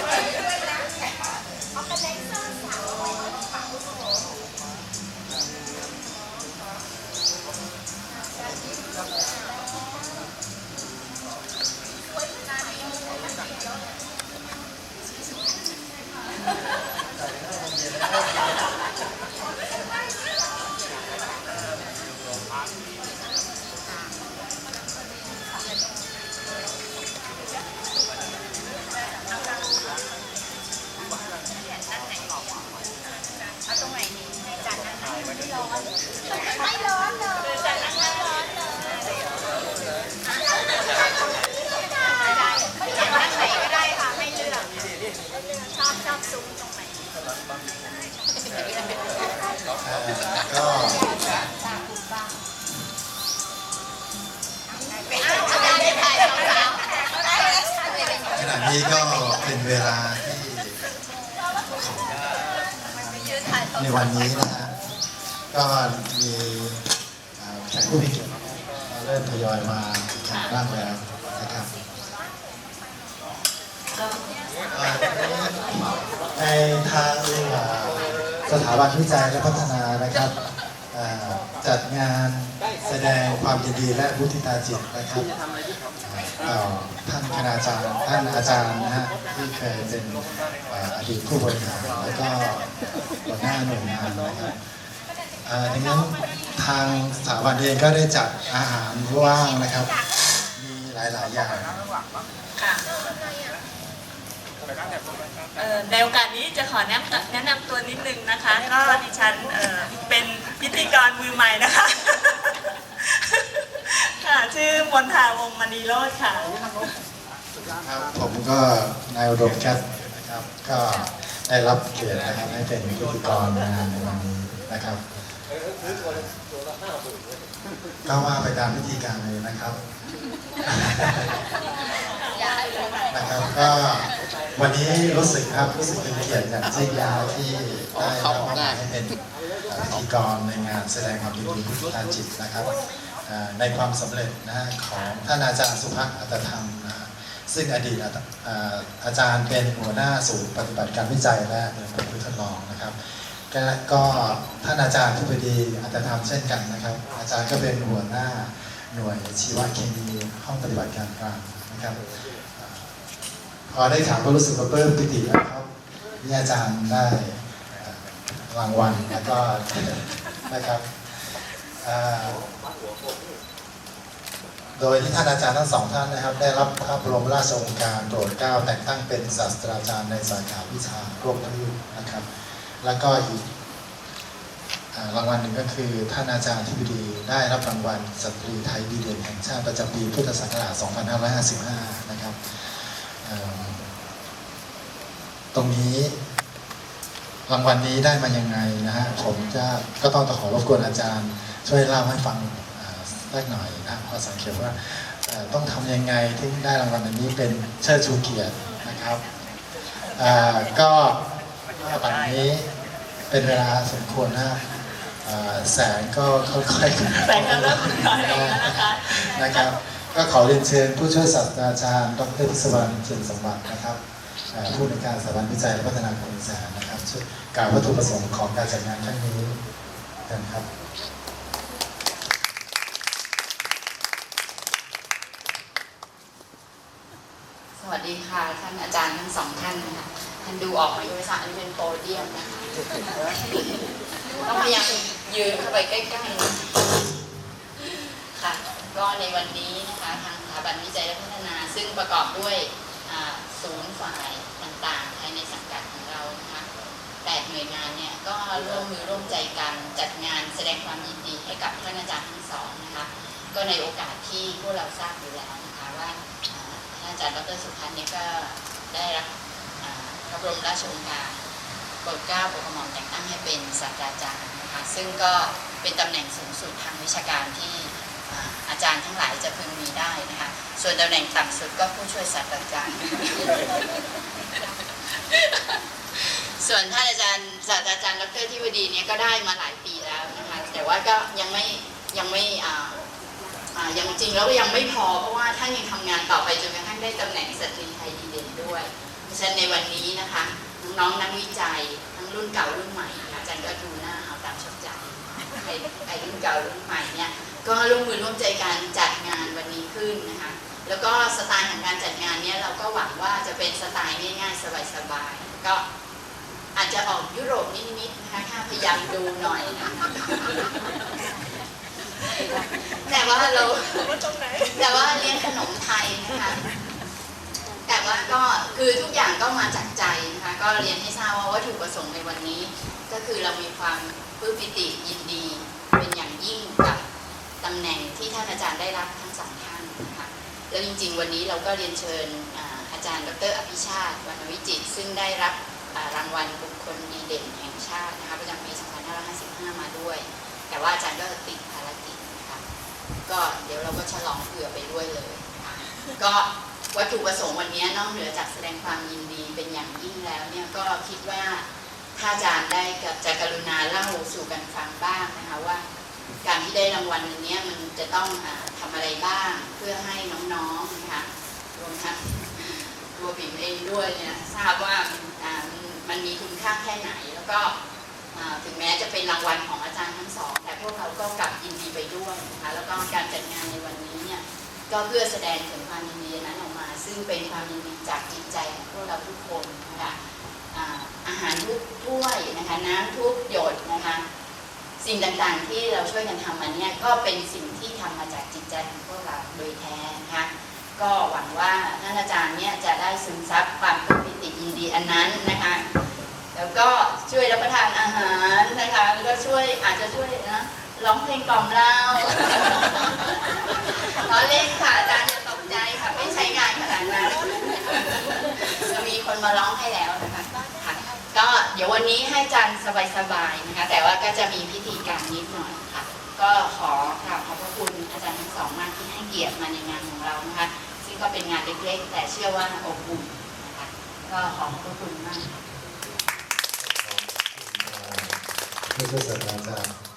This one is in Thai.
เณะนี้ก็เป็นเวลาที่ในวันนี้นะฮะก็มีแขกผู้มีเกียรติเริ่มทยอยมากันบ้างแล้วนะครับในทางสถาบันวิจัยและพัฒนานะครับจัดงานแสดงความยินดีและมุทิตาจิตนะครับต่อ ณาจารย์ ท่านอาจารย์นะฮะที่เคยเป็นอ่าอดีตผู้บริหารแล้วก็หัวหน้าหน่วยงานนะครับอ่าดังนั้นทางสถาบันเองก็ได้จัดอาหารว่างนะครับ มีหลายๆอย่างค่ะเอ่อในโอกาสนี้จะขอแนะนำแนะนำตัวนิดนึงนะคะ ก็ดิฉันเอ่อเป็นพิธีกรมือใหม่นะคะ ค่ะ ชื่อมนทาวงศ์มณีโรธค่ะ ครับผมก็นายอุดมแคทนะครับก็ได้รับเกียรตินะครับให้เป็นพิธีกรงานในวันนี้นะครับก็ว่าไปตามพิธีการเลยนะครับนะครับก็วันนี้รู้สึกครับรู้สึกเป็นเกียรติอย่างยิ่งยาวที่ได้รับมอบหมายให้เป็นพิธีกรในงานแสดงความยินดีพุทธาจิตนะครับในความสำเร็จนะของท่านอาจารย์สุภักข์อัตธรรม ซึ่งอดีตอาอ่าอาจารย์เป็นหัวหน้าศูนย์ปฏิบัติการวิจัยและเรียนรู้ทดลองนะครับก็ก็ท่านอาจารย์ทุบดีอัตธรรมเช่นกันนะครับ อาจารย์ก็เป็นหัวหน้าหน่วยชีวเคมีห้องปฏิบัติการกลางนะครับ พอได้ถามก็รู้สึกว่าปลื้มปิตินะครับที่อาจารย์ได้รางวัลแล้วก็นะครับ โดยที่ท่านอาจารย์ทั้งสองท่านนะครับ ได้รับพระบรมราชโองการโปรดเกล้าแต่งตั้งเป็นศาสตราจารย์ในสาขาวิชาโรคทยุนะครับ แล้วก็อีกอ่ารางวัลหนึ่งก็คือท่านอาจารย์ที่บดีได้รับรางวัลสตรีไทยดีเด่นแห่งชาติประจำปีพุทธศักราช 2555 นะครับ ตรงนี้รางวัลนี้ได้มายังไงนะฮะผมจะก็ต้องขอรบกวนอาจารย์ช่วยเล่าให้ฟัง สักหน่อยนะว่าสังเกตว่าเอ่อต้องทำยังไงที่ได้รางวัลอันนี้เป็นเชิดชูเกียรตินะครับอ่าก็ปัจจุบันนี้เป็นเวลาสมควรนะอ่าแสงก็ค่อยๆแสงก็เริ่มน้อยลงแล้วนะคะนะครับ ก็ขอเรียนเชิญผู้ช่วยศาสตราจารย์ ดรพิศวรรณเชิญสมบัตินะครับอ่าผู้ในวยการสถาบันวิจัยและพัฒนาคนอีสานนะครับช่วยกล่าววัตถุประสงค์ของการจัดงานครั้งนี้กันครับ สวัสดีค่ะ ท่านอาจารย์ทั้งสองท่านนะคะท่านดูออกไหมว่าสรนี้เป็นโปรเดียมนะคะต้องพยายามยืนเข้าไปใกล้ๆค่ะ ก็ในวันนี้นะคะทางสถาบันวิจัยและพัฒนา ซึ่งประกอบด้วยศูนย์ฝ่ายต่างๆภายในสังกัดของเรานะคะแปดหน่วยงานเนี่ยก็ร่วมมือร่วมใจกันจัดงานแสดงความยินดีให้กับท่านอาจารย์ทั้งสองนะคะ ก็ในโอกาสที่พวกเราทราบอยู่แล้วนะคะว่า อาจารย์ดรสุพันธ์เนี่ยก็ได้รับพระบรมราชโองการโปรดเกล้าโปรดกระหม่อมแต่งตั้งให้เป็นศาสตราจารย์นะคะซึ่งก็เป็นตำแหน่งสูงสุดทางวิชาการที่อาจารย์ทั้งหลายจะพึงมีได้นะคะ ส่วนตำแหน่งต่ำสุดก็ผู้ช่วยศาสตราจารย์ ส่วนท่านอาจารย์ศาสตราจารย์ดรทิวดีเนี่ยก็ได้มาหลายปีแล้วนะคะ แต่ว่าก็ยังไม่ยังไม่อ่า ยังจริงแล้วก็ยังไม่พอเพราะว่าท่านยังทำงานต่อไปจนกระทั่งได้ตำแหน่งสตรีไทยดีเด่นด้วย เพราะฉะนั้นในวันนี้นะคะน้องๆนักวิจัยทั้งรุ่นเก่ารุ่นใหม่อาจารย์ก็ดูหน้าเอาตามชอบใจไอ้ไอ้รุ่นเก่ารุ่นใหม่เนี่ยก็ร่วมมือร่วมใจกันจัดงานวันนี้ขึ้นนะคะ แล้วก็สไตล์ของการจัดงานเนี่ยเราก็หวังว่าจะเป็นสไตล์ง่ายๆ สบายๆก็อาจจะออกยุโรปนิดๆนะคะถ้าพยายามดูหน่อยนะ แต่ว่าเราแต่ว่าเลี้ยงขนมไทยนะคะแต่ว่าก็คือทุกอย่างก็มาจากใจนะคะก็เรียนให้ทราบว่าวัตถุประสงค์ในวันนี้ ก็คือเรามีความปลื้มปิติยินดี เป็นอย่างยิ่งกับตำแหน่งที่ท่านอาจารย์ได้รับทั้งสองท่านนะคะแล้วจริง ๆ วันนี้เราก็เรียนเชิญอาจารย์ ดร อภิชาติวรรณวิจิต ซึ่งได้รับรางวัลบุคคลดีเด่นแห่งชาตินะคะประจำปี 2555 มาด้วย แต่ว่าอาจารย์ก็ติดภาระ ก็เดี๋ยวเราก็ฉลองเผื่อไปด้วยเลย ก็วัตถุประสงค์วันนี้นอกเหนือจากแสดงความยินดีเป็นอย่างยิ่งแล้วเนี่ยก็คิดว่าถ้าอาจารย์ได้กับจะกรุณาเล่าสู่กันฟังบ้างนะคะว่า การที่ได้รางวัลอันนี้มันจะต้องอาทำอะไรบ้างเพื่อให้น้องๆนะคะรวมทั้งตัวปิ่มเองด้วยเนี่ยทราบว่ามันมีคุณค่าแค่ไหนแล้วก็ ถึงแม้จะเป็นรางวัลของอาจารย์ทั้งสอง แต่พวกเราก็กลับยินดีไปด้วยนะคะแล้วก็การจัดงานในวันนี้เนี่ยก็เพื่อแสดงถึงความยินดีนั้นออกมา ซึ่งเป็นความยินดีจากจิตใจของพวกเราทุกคนนะคะอ่าอาหารทุกถ้วยนะคะน้ำทุกหยดนะคะสิ่งต่างๆที่เราช่วยกันทำมาเนี่ยก็เป็นสิ่งที่ทำมาจากจิตใจของพวกเราโดยแท้นะคะก็หวังว่าท่านอาจารย์เนี่ยจะได้ซึมซับความปลื้มปิติยินดีอันนั้นนะคะ แล้วก็ช่วยรับประทานอาหารนะคะแล้วก็ช่วยอาจจะช่วยนะร้องเพลงกล่อมเราล้อเล่นค่ะอาจารย์อย่าตกใจค่ะไม่ใช้งานขนาดนั้นจะมีคนมาร้องให้แล้วนะคะค่ะก็เดี๋ยววันนี้ให้อาจันสบายๆนะคะแต่ว่าก็จะมีพิธีการนิดหน่อยค่ะ ก็ขอกราบขอบพระคุณอาจารย์ทั้งสองมากที่ให้เกียรติมาในงานของเรานะคะ ซึ่งก็เป็นงานเล็กๆ แต่เชื่อว่าอบอุ่นนะคะก็ขอบพระคุณมาก ผู้ช่วยศาสตราจารย์